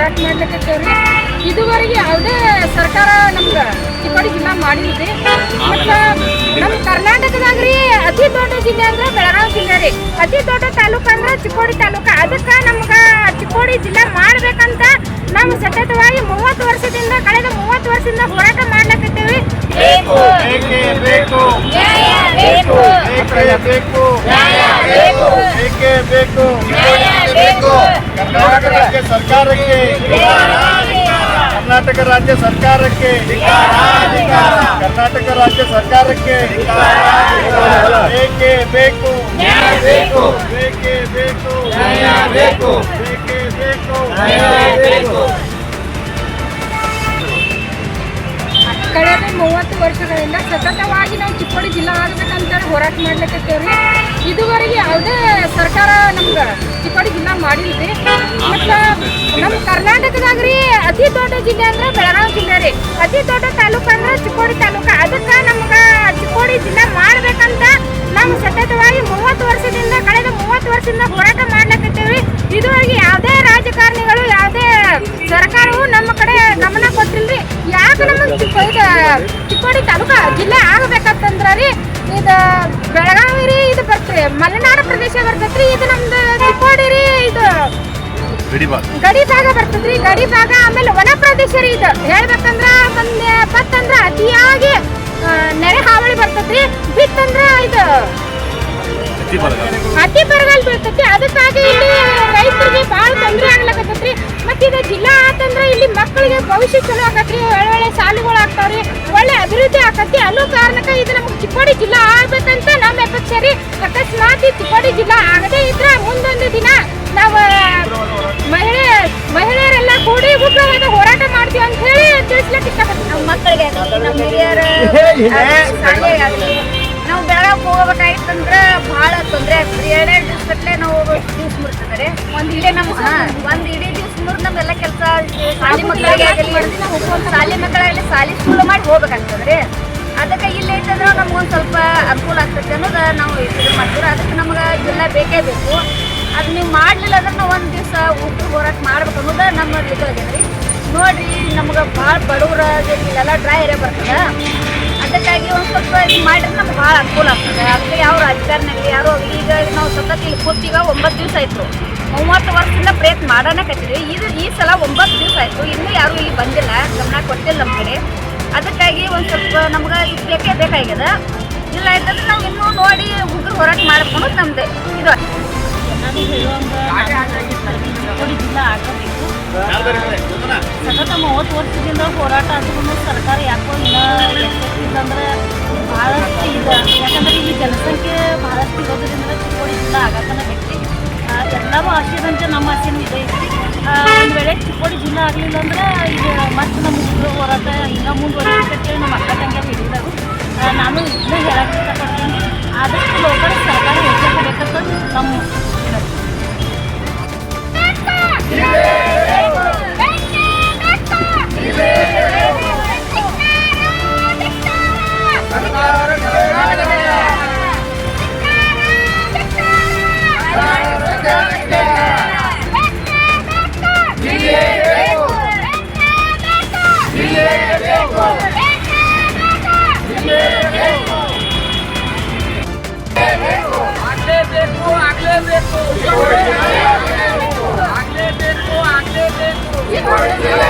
ಹೋರಾಟ ಮಾಡ್ಲಿಕ್ಕೆ ಇದುವರೆಗೆ ಯಾವುದೇ ಸರ್ಕಾರ ನಮ್ಗೆ ಚಿಕ್ಕೋಡಿ ಜಿಲ್ಲಾ ಮಾಡಿದ್ರಿ ಮತ್ತು ನಮ್ಮ ಕರ್ನಾಟಕದಾಗ ರೀ ಅತಿ ದೊಡ್ಡ ಜಿಲ್ಲೆ ಅಂದ್ರೆ ಬೆಳಗಾವಿ ಜಿಲ್ಲೆ ರೀ. ಅತಿ ದೊಡ್ಡ ತಾಲೂಕು ಅಂದ್ರೆ ಚಿಕ್ಕೋಡಿ ತಾಲೂಕು. ಅದಕ್ಕೆ ನಮ್ಗೆ ಚಿಕ್ಕೋಡಿ ಜಿಲ್ಲಾ ಮಾಡ್ಬೇಕಂತ ನಾವು ಸತತವಾಗಿ ಮೂವತ್ತು ವರ್ಷದಿಂದ ಕಳೆದ ಮೂವತ್ತು ವರ್ಷದಿಂದ ಹೋರಾಟ ಮಾಡ್ಲಕತ್ತೇವಿ. ಬೇಕು ಬೇಕೇ? ಬೇಕು. ಬೇಕು? ಬೇಕೇ. ಬೇಕು? ಬೇಕು. ಕರ್ನಾಟಕ ರಾಜ್ಯ ಸರ್ಕಾರಕ್ಕೆ. ಕರ್ನಾಟಕ ರಾಜ್ಯ ಸರ್ಕಾರಕ್ಕೆ. ಕರ್ನಾಟಕ ರಾಜ್ಯ ಸರ್ಕಾರಕ್ಕೆ. ಬೇಕೇ ಬೇಕು? ಬೇಕು ಬೇಕೇ? ಬೇಕು ಬೇಕು ಬೇಕೇ ಬೇಕು? ಕಳೆದ ಮೂವತ್ತು ವರ್ಷಗಳಿಂದ ಸತತವಾಗಿ ನಾವು ಚಿಕ್ಕೋಡಿ ಜಿಲ್ಲಾ ಆಗ್ಬೇಕಂತ ಹೋರಾಟ ಮಾಡ್ಲಿಕ್ಕತ್ತೇವ್ರಿ ಇದುವರೆಗೆ ಯಾವುದೇ ಸರ್ಕಾರ ನಮ್ಗೆ ಚಿಕ್ಕೋಡಿ ಜಿಲ್ಲಾ ಮಾಡಿಲ್ರಿ. ಮತ್ತು ನಮ್ಮ ಕರ್ನಾಟಕದಾಗ ರೀ ಅತಿ ದೊಡ್ಡ ಜಿಲ್ಲೆ ಅಂದ್ರೆ ಬೆಳಗಾವಿ ಜಿಲ್ಲೆ ರೀ. ಅತಿ ದೊಡ್ಡ ತಾಲೂಕು ಅಂದ್ರೆ ಚಿಕ್ಕೋಡಿ ತಾಲೂಕು. ಅದಕ್ಕೆ ನಮ್ಗೆ ಚಿಕ್ಕೋಡಿ ಜಿಲ್ಲಾ ಮಾಡ್ಬೇಕಂತ ನಾವು ಸತತವಾಗಿ ಮೂವತ್ತು ವರ್ಷದಿಂದ ಕಳೆದ ಮೂವತ್ತು ವರ್ಷದಿಂದ ಹೋರಾಟ ಮಾಡ್ಲಿಕ್ಕೆ ಇದುವರೆಗೆ ಯಾವುದೇ ರಾಜಕಾರಣಿಗಳು, ಯಾವುದೇ ಸರ್ಕಾರವು ನಮ್ಮ ಚಿಕ್ಕೋಡಿ ತಾಲೂಕ ಜಿಲ್ಲೆ ಆಗ್ಬೇಕಂತಂದ್ರ ರೀ ಇದು ಬೆಳಗಾವಿ ರೀ ಇದು ಬರ್ತದೆ ಮಲೆನಾಡು ಪ್ರದೇಶ ಬರ್ತೈತ್ರಿ ಇದು ನಮ್ದು ಚಿಕ್ಕೋಡಿ ರೀ ಇದು ಗಡಿ ಭಾಗ. ಬರ್ತದ್ರಿ ಗಡಿ ಭಾಗ. ಆಮೇಲೆ ವನ ಪ್ರದೇಶ ರೀ ಇದು. ಹೇಳ್ಬೇಕಂದ್ರ ಒಂದ್ ಬತ್ತಂದ್ರ ಅತಿಯಾಗಿ ನೆರೆ ಹಾವಳಿ ಬರ್ತದ್ರಿ. ಬಿತ್ತಂದ್ರ ಇದು ಅತಿ ಬರಗಾಲ. ಬೀಳ್ತೈತಿ. ಅದಕ್ಕಾಗಿ ಇಲ್ಲಿ ರೈತರಿಗೆ ಬಹಳ ತೊಂದರೆ ಆಗ್ಲಕತ್ತೈತ್ರಿ. ಮತ್ತೆ ಇದು ಜಿಲ್ಲಾ ಆತಂದ್ರ ಇಲ್ಲಿ ಮಕ್ಕಳಿಗೆ ಭವಿಷ್ಯ ಚಲೋ ಆಗತ್ರಿ ಶಾಲೆಗಳು ಆಗ್ತಾವ್ರಿ ಒಳ್ಳೆ ಅಭಿವೃದ್ಧಿ ಆಕತಿ ಅನ್ನೋ ಕಾರಣಕ್ಕೆ ಇದು ನಮ್ಗೆ ಚಿಕ್ಕೋಡಿ ಜಿಲ್ಲಾ ಆಗ್ಬೇಕಂತ ನಮ್ಮ ಅಪೇಕ್ಷೆ ರೀ ಅಕಸ್ಮಾತ್ ಈ ಚಿಕ್ಕೋಡಿ ಜಿಲ್ಲಾ ಆಗದೇ ಇದ್ರ ಮುಂದೊಂದು ದಿನ ನಾವು ಮಹಿಳೆ ಮಹಿಳೆಯರೆಲ್ಲ ಕೂಡಿ ಉಗ್ರವಾದ ಹೋರಾಟ ಮಾಡ್ತೀವಿ ಅಂತ ಹೇಳಿ ತಿಳಿಸ್ಲಿಕ್ಕೆ ಇಷ್ಟಪಡ್ತೀವಿ ನಮ್ಮ ಮಕ್ಕಳಿಗೆ ಆಗಲಿ ನಮ್ಮ ಹಿರಿಯರ ಶಾಲೆಗೆ ಆಗಲಿ. ನಾವು ಬೆಳಗ್ಗೆ ಹೋಗ್ಬೇಕಾಗಿತ್ತಂದ್ರೆ ಭಾಳ ತೊಂದರೆ ಆಗ್ತದೆ ಎರಡೆರಡು ದಿವಸಗಟ್ಟಲೆ ನಾವು ದಿವ್ಸ ಮುರ್ತದೆ ಒಂದು ಇಡೀ ನಮ್ಮ ಹಾಂ ಒಂದು ಇಡೀ ದಿವ್ಸ ಕೆಲಸ ಶಾಲೆ ಮಕ್ಕಳಿಗೆ ಒಂದು ಶಾಲೆ ಮಕ್ಕಳಾಗಲಿ ಶಾಲೆ ಸ್ಕೂಲ್ ಮಾಡಿ ಹೋಗ್ಬೇಕಾಗ್ತದೆ ರೀ ಅದಕ್ಕೆ ಇಲ್ಲಿ ಐತಂದ್ರೆ ನಮ್ಗೊಂದು ಸ್ವಲ್ಪ ಅನುಕೂಲ ಆಗ್ತೈತೆ ಅನ್ನೋದು ನಾವು ಇದು ಮಾಡ್ತೀವಿ ಅದಕ್ಕೆ ನಮ್ಗೆ ಇದೆಲ್ಲ ಬೇಕೇ ಬೇಕು. ಅದು ನೀವು ಮಾಡಲಿಲ್ಲ ಅಂದ್ರೆ ನಾವು ಒಂದು ದಿವಸ ಉಗ್ರ ಹೋರಾಟ ಮಾಡ್ಬೇಕು ಅನ್ನೋದು ನಮ್ಮ ಇದು ಆಗ್ಯದ ರೀ. ನೋಡ್ರಿ, ನಮ್ಗೆ ಭಾಳ ಬಡವ್ರ ಇಲ್ಲೆಲ್ಲ ಡ್ರೈ ಏರಿಯಾ ಬರ್ತದೆ. ಅದಕ್ಕಾಗಿ ಒಂದು ಸ್ವಲ್ಪ ಇದು ಮಾಡಿದ್ರೆ ನಮ್ಗೆ ಭಾಳ ಅನುಕೂಲ ಆಗ್ತದೆ. ಅದಕ್ಕೆ ಯಾವ ರಾಜಕಾರಣ ಯಾರೋ ಈಗ ನಾವು ಸತತ ಇಲ್ಲಿ ಕೂತೀಗ ಒಂಬತ್ತು ದಿವಸ ಆಯಿತು. ಪ್ರಯತ್ನ ಮಾಡೋಣ ಕತ್ತೀವಿ ಇದು ಈ ಸಲ ಒಂಬತ್ತು ದಿವಸ ಆಯಿತು. ಇನ್ನೂ ಯಾರೂ ಇಲ್ಲಿ ಬಂದಿಲ್ಲ. ಗಮನ ಕೊಟ್ಟಿಲ್ಲ ನಮ್ಮ ಕಡೆ. ಅದಕ್ಕಾಗಿ ಒಂದು ಸ್ವಲ್ಪ ನಮ್ಗೆ ಇದು ಬೇಕೇ ಬೇಕಾಗ್ಯದ. ಇಲ್ಲ ಆಯ್ತಂದ್ರೆ ನಾವು ಇನ್ನೂ ನೋಡಿ ಉಗ್ರ ಹೋರಾಟ ಮಾಡ್ಕೊಂಡು ನಮ್ದು. ಇದು. ಆಗಬೇಕು. ಸತತ ಮೂವತ್ತು ವರ್ಷದಿಂದ ಹೋರಾಟ ಆದ್ರೂ ಸರ್ಕಾರ ಯಾಕೋ ಇಲ್ಲ ಎಚ್ಚೆತ್ತಿಲ್ಲಂದ್ರೆ ಬಹಳಷ್ಟು ಇದೆ. ಯಾಕಂದ್ರೆ ಇಲ್ಲಿ ಜನಸಂಖ್ಯೆ ಬಹಳಷ್ಟು ಇರೋದ್ರಿಂದ ಚಿಕ್ಕೋಡಿ ಜಿಲ್ಲಾ ಆಗಕ್ಕನ ಬೇಕ್ರಿ ಆ, ಎಲ್ಲರೂ ಆಸೆದಂತೆ ನಮ್ಮ ಆಸೆನೂ ಇದೆ. ಒಂದು ವೇಳೆ ಚಿಕ್ಕೋಡಿ ಜಿಲ್ಲ ಆಗಲಿಲ್ಲ ಅಂದ್ರೆ ಈಗ ಮತ್ತೆ ನಮ್ಮ ಹುಡುಗರು ಹೋರಾಟ, ಇನ್ನೂ ಮುಂದುವರಿಬೇಕಂತೇಳಿ ನಮ್ಮ ಅಕ್ಕ ತಂಗಿ ಹೇಳಿದರು. ನಾನು ಇದನ್ನ ಹೇಳಕ್ಕೆ ಇಷ್ಟಪಡ್ತೀನಿ. ಆದಷ್ಟು ಲೋಕಲ್ ಸರ್ಕಾರ ಹೆಚ್ಚಿಸಬೇಕಂತ ಆಗ್ಲೇಬೇಕು ಜಿಲ್ಲೆ